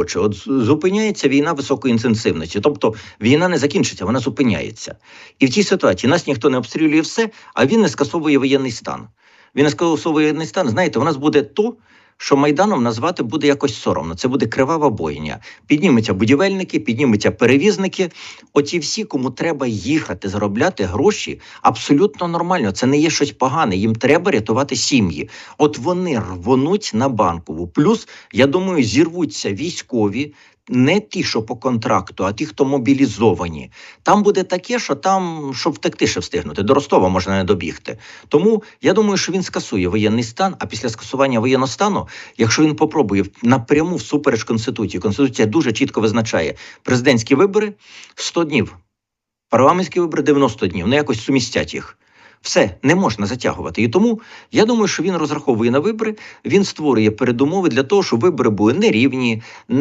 хоче. От зупиняється війна високої інтенсивності, тобто війна не закінчиться, вона зупиняється. І в цій ситуації нас ніхто не обстрілює все, а він не скасовує воєнний стан. Він не скасовує воєнний стан. Знаєте, у нас буде то, що майданом назвати буде якось соромно. Це буде кривава бойня. Підніметься будівельники, піднімуться перевізники. Оті всі, кому треба їхати, заробляти гроші, абсолютно нормально. Це не є щось погане. Їм треба рятувати сім'ї. От вони рвонуть на банкову. Плюс, я думаю, зірвуться військові. Не ті, що по контракту, а ті, хто мобілізовані. Там буде таке, що там, щоб втекти, ще встигнути. До Ростова можна не добігти. Тому я думаю, що він скасує воєнний стан. А після скасування воєнного стану, якщо він попробує напряму всупереч конституції, конституція дуже чітко визначає президентські вибори 100 днів, парламентські вибори 90 днів. Ну якось сумістять їх. Все не можна затягувати. І тому я думаю, що він розраховує на вибори. Він створює передумови для того, щоб вибори були нерівні, не